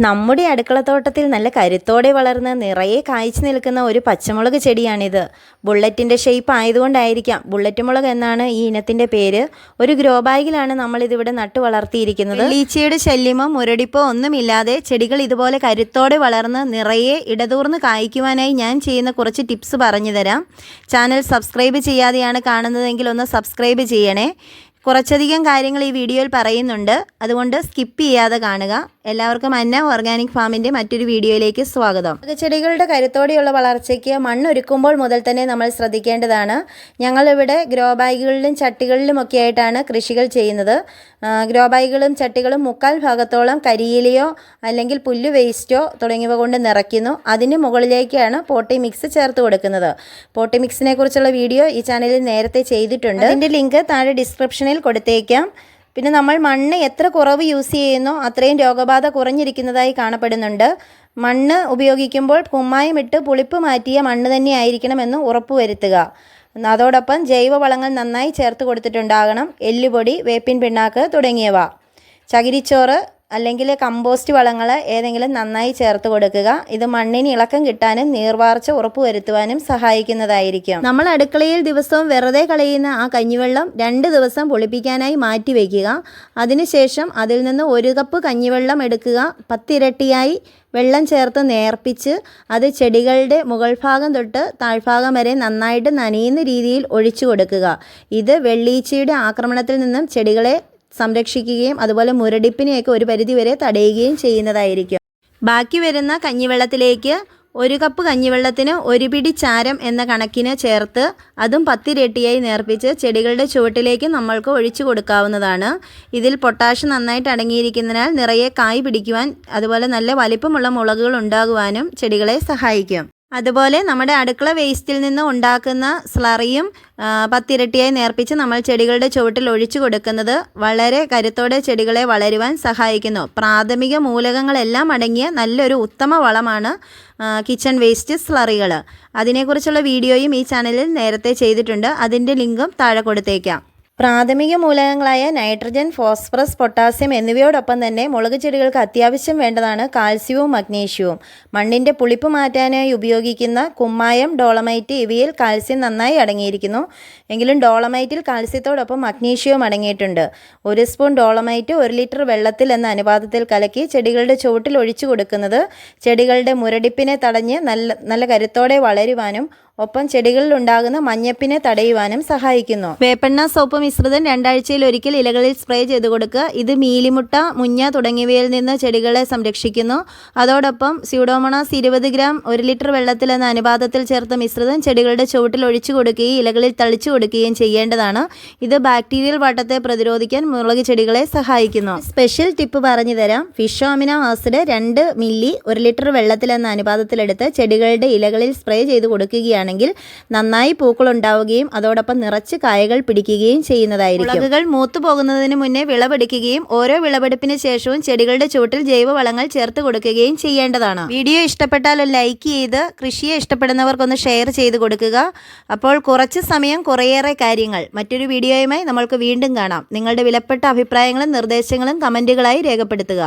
നമ്മുടെ അടുക്കളത്തോട്ടത്തിൽ നല്ല കരുത്തോടെ വളർന്ന് നിറയെ കായ്ച്ചു നിൽക്കുന്ന ഒരു പച്ചമുളക് ചെടിയാണിത്. ബുള്ളറ്റിന്റെ ഷേപ്പ് ആയതുകൊണ്ടായിരിക്കാം. ബുള്ളറ്റ് മുളക് എന്നാണ് ഈ ഇനത്തിന്റെ പേര്. ഒരു ഗ്രോ ബാഗിലാണ് നമ്മളിതിവിടെ നട്ടു വളർത്തിയിരിക്കുന്നത്. ലീച്ചയുടെ ശല്യമോ മുരടിപ്പോ ഒന്നുമില്ലാതെ ചെടികൾ ഇതുപോലെ കരുത്തോടെ വളർന്ന് നിറയെ ഇടതൂർന്ന് കായ്ക്കുവാനായി ഞാൻ ചെയ്യുന്ന കുറച്ച് ടിപ്സ് പറഞ്ഞു തരാം. ചാനൽ സബ്സ്ക്രൈബ് ചെയ്യാതെയാണ് കാണുന്നതെങ്കിൽ ഒന്ന് സബ്സ്ക്രൈബ് ചെയ്യണേ. കുറച്ചധികം കാര്യങ്ങൾ ഈ വീഡിയോയിൽ പറയുന്നുണ്ട്. അതുകൊണ്ട് സ്കിപ്പ് ചെയ്യാതെ കാണുക. എല്ലാവർക്കും അന്ന ഓർഗാനിക് ഫാമിന്റെ മറ്റൊരു വീഡിയോയിലേക്ക് സ്വാഗതം. ചെടികളുടെ കരുത്തോടെയുള്ള വളർച്ചയ്ക്ക് മണ്ണൊരുക്കുമ്പോൾ മുതൽ തന്നെ നമ്മൾ ശ്രദ്ധിക്കേണ്ടതാണ്. ഞങ്ങളിവിടെ ഗ്രോ ബാഗുകളിലും ചട്ടികളിലും ഒക്കെ ആയിട്ടാണ് കൃഷികൾ ചെയ്യുന്നത്. ഗ്രോ ബാഗുകളും ചട്ടികളും മുക്കാൽ ഭാഗത്തോളം കരിയിലയോ അല്ലെങ്കിൽ പുല്ല് വേസ്റ്റോ തുടങ്ങിയവ കൊണ്ട് നിറയ്ക്കുന്നു. അതിന് മുകളിലേക്കാണ് പോട്ടി മിക്സ് ചേർത്ത് കൊടുക്കുന്നത്. പോട്ടി മിക്സിനെ കുറിച്ചുള്ള വീഡിയോ ഈ ചാനലിൽ നേരത്തെ ചെയ്തിട്ടുണ്ട്. അതിന്റെ ലിങ്ക് താഴെ ഡിസ്ക്രിപ്ഷനിൽ കൊടുത്തേക്കാം. പിന്നെ നമ്മൾ മണ്ണ് എത്ര കുറവ് യൂസ് ചെയ്യുന്നോ അത്രയും രോഗബാധ കുറഞ്ഞിരിക്കുന്നതായി കാണപ്പെടുന്നുണ്ട്. മണ്ണ് ഉപയോഗിക്കുമ്പോൾ കുമ്മായം ഇട്ട് പുളിപ്പ് മാറ്റിയ മണ്ണ് തന്നെ ആയിരിക്കണമെന്ന് ഉറപ്പുവരുത്തുക. അതോടൊപ്പം ജൈവവളങ്ങൾ നന്നായി ചേർത്ത് കൊടുത്തിട്ടുണ്ടാകണം എല്ലുപൊടി വേപ്പിൻ പിണ്ണാക്ക് തുടങ്ങിയവ. ചകിരിച്ചോറ് അല്ലെങ്കിൽ കമ്പോസ്റ്റ് വളങ്ങൾ ഏതെങ്കിലും നന്നായി ചേർത്ത് കൊടുക്കുക. ഇത് മണ്ണിന് ഇളക്കം കിട്ടാനും നീർവാർച്ച ഉറപ്പുവരുത്തുവാനും സഹായിക്കുന്നതായിരിക്കും. നമ്മൾ അടുക്കളയിൽ ദിവസവും വെറുതെ കളയുന്ന ആ കഞ്ഞിവെള്ളം രണ്ട് ദിവസം പുളിപ്പിക്കാനായി മാറ്റി വയ്ക്കുക. അതിനുശേഷം അതിൽ നിന്ന് ഒരു കപ്പ് കഞ്ഞിവെള്ളം എടുക്കുക. പത്തിരട്ടിയായി വെള്ളം ചേർത്ത് നേർപ്പിച്ച് അത് ചെടികളുടെ മുകൾ ഭാഗം തൊട്ട് താഴ്ഭാഗം വരെ നന്നായിട്ട് നനയുന്ന രീതിയിൽ ഒഴിച്ചു കൊടുക്കുക. ഇത് വെള്ളീച്ചയുടെ ആക്രമണത്തിൽ നിന്നും ചെടികളെ സംരക്ഷിക്കുകയും അതുപോലെ മുരടിപ്പിനെയൊക്കെ ഒരു പരിധിവരെ തടയുകയും ചെയ്യുന്നതായിരിക്കും. ബാക്കി വരുന്ന കഞ്ഞിവെള്ളത്തിലേക്ക് ഒരു കപ്പ് കഞ്ഞിവെള്ളത്തിന് ഒരു പിടി ചാരം എന്ന കണക്കിന് ചേർത്ത് അതും പത്തിരട്ടിയായി നേർപ്പിച്ച് ചെടികളുടെ ചുവട്ടിലേക്ക് നമ്മൾക്ക് ഒഴിച്ചു കൊടുക്കാവുന്നതാണ്. ഇതിൽ പൊട്ടാഷ് നന്നായിട്ട് അടങ്ങിയിരിക്കുന്നതിനാൽ നിറയെ കായ് പിടിക്കുവാൻ അതുപോലെ നല്ല വലിപ്പമുള്ള മുളകുകൾ ഉണ്ടാകുവാനും ചെടികളെ സഹായിക്കും. അതുപോലെ നമ്മുടെ അടുക്കള വേസ്റ്റിൽ നിന്ന് ഉണ്ടാക്കുന്ന സ്ലറിയും പത്തിരട്ടിയായി നേർപ്പിച്ച് നമ്മൾ ചെടികളുടെ ചുവട്ടിൽ ഒഴിച്ചു കൊടുക്കുന്നത് വളരെ കരുത്തോടെ ചെടികളെ വളരുവാൻ സഹായിക്കുന്നു. പ്രാഥമിക മൂലകങ്ങളെല്ലാം അടങ്ങിയ നല്ലൊരു ഉത്തമ വളമാണ് കിച്ചൺ വേസ്റ്റ് സ്ലറികൾ അതിനെക്കുറിച്ചുള്ള വീഡിയോയും ഈ ചാനലിൽ നേരത്തെ ചെയ്തിട്ടുണ്ട്. അതിന്റെ ലിങ്കും താഴെ കൊടുത്തേക്കാം. പ്രാഥമിക മൂലകങ്ങളായ നൈട്രജൻ ഫോസ്ഫറസ് പൊട്ടാസ്യം എന്നിവയോടൊപ്പം തന്നെ മുളക് ചെടികൾക്ക് അത്യാവശ്യം വേണ്ടതാണ് കാൽസ്യവും മഗ്നീഷ്യവും. മണ്ണിന്റെ പുളിപ്പ് മാറ്റാനായി ഉപയോഗിക്കുന്ന കുമ്മായം ഡോളമൈറ്റ് ഇവയിൽ കാൽസ്യം നന്നായി അടങ്ങിയിരിക്കുന്നു. എങ്കിലും ഡോളമൈറ്റിൽ കാൽസ്യത്തോടൊപ്പം മഗ്നീഷ്യവും അടങ്ങിയിട്ടുണ്ട്. ഒരു സ്പൂൺ ഡോളമൈറ്റ് ഒരു ലിറ്റർ വെള്ളത്തിൽ എന്ന അനുപാതത്തിൽ കലക്കി ചെടികളുടെ ചുവട്ടിൽ ഒഴിച്ചു കൊടുക്കുന്നത് ചെടികളുടെ മുരടിപ്പിനെ തടഞ്ഞ് നല്ല നല്ല കരുത്തോടെ വളരുവാനും ഒപ്പം ചെടികളിൽ ഉണ്ടാകുന്ന മഞ്ഞപ്പിനെ തടയുവാനും സഹായിക്കുന്നു. വേപ്പെണ്ണ സോപ്പ് മിശ്രിതം രണ്ടാഴ്ചയിൽ ഒരിക്കൽ ഇലകളിൽ സ്പ്രേ ചെയ്ത് കൊടുക്കുക. ഇത് മീലിമുട്ട മുഞ്ഞ തുടങ്ങിയവയിൽ നിന്ന് ചെടികളെ സംരക്ഷിക്കുന്നു. അതോടൊപ്പം സ്യൂഡോമോണാസ് ഇരുപത് ഗ്രാം ഒരു ലിറ്റർ വെള്ളത്തിൽ എന്ന അനുപാതത്തിൽ ചേർത്ത മിശ്രിതം ചെടികളുടെ ചുവട്ടിൽ ഒഴിച്ചു കൊടുക്കുകയും ഇലകളിൽ തളിച്ചു കൊടുക്കുകയും ചെയ്യേണ്ടതാണ്. ഇത് ബാക്ടീരിയൽ വാട്ടത്തെ പ്രതിരോധിക്കാൻ മുളക് ചെടികളെ സഹായിക്കുന്നു. സ്പെഷ്യൽ ടിപ്പ് പറഞ്ഞു തരാം. ഫിഷ് ആസിഡ് രണ്ട് മില്ലി ഒരു ലിറ്റർ വെള്ളത്തിൽ എന്ന അനുപാതത്തിലെടുത്ത് ചെടികളുടെ ഇലകളിൽ സ്പ്രേ ചെയ്ത് കൊടുക്കുകയാണെങ്കിൽ നന്നായി പൂക്കൾ ഉണ്ടാവുകയും അതോടൊപ്പം നിറച്ച് കായകൾ പിടിക്കുകയും ചെയ്യുന്നതായിരിക്കും. മുളകുകൾ മൂത്തു പോകുന്നതിന് മുന്നേ വിളവെടുക്കുകയും ഓരോ വിളവെടുപ്പിന് ശേഷവും ചെടികളുടെ ചുവട്ടിൽ ജൈവവളങ്ങൾ ചേർത്ത് കൊടുക്കുകയും ചെയ്യേണ്ടതാണ്. വീഡിയോ ഇഷ്ടപ്പെട്ടാൽ ലൈക്ക് ചെയ്ത് കൃഷിയെ ഇഷ്ടപ്പെടുന്നവർക്കൊന്ന് ഷെയർ ചെയ്ത് കൊടുക്കുക. അപ്പോൾ കുറച്ച് സമയം കുറേയേറെ കാര്യങ്ങൾ മറ്റൊരു വീഡിയോയുമായി നമ്മൾക്ക് വീണ്ടും കാണാം. നിങ്ങളുടെ വിലപ്പെട്ട അഭിപ്രായങ്ങളും നിർദ്ദേശങ്ങളും കമന്റുകളായി രേഖപ്പെടുത്തുക.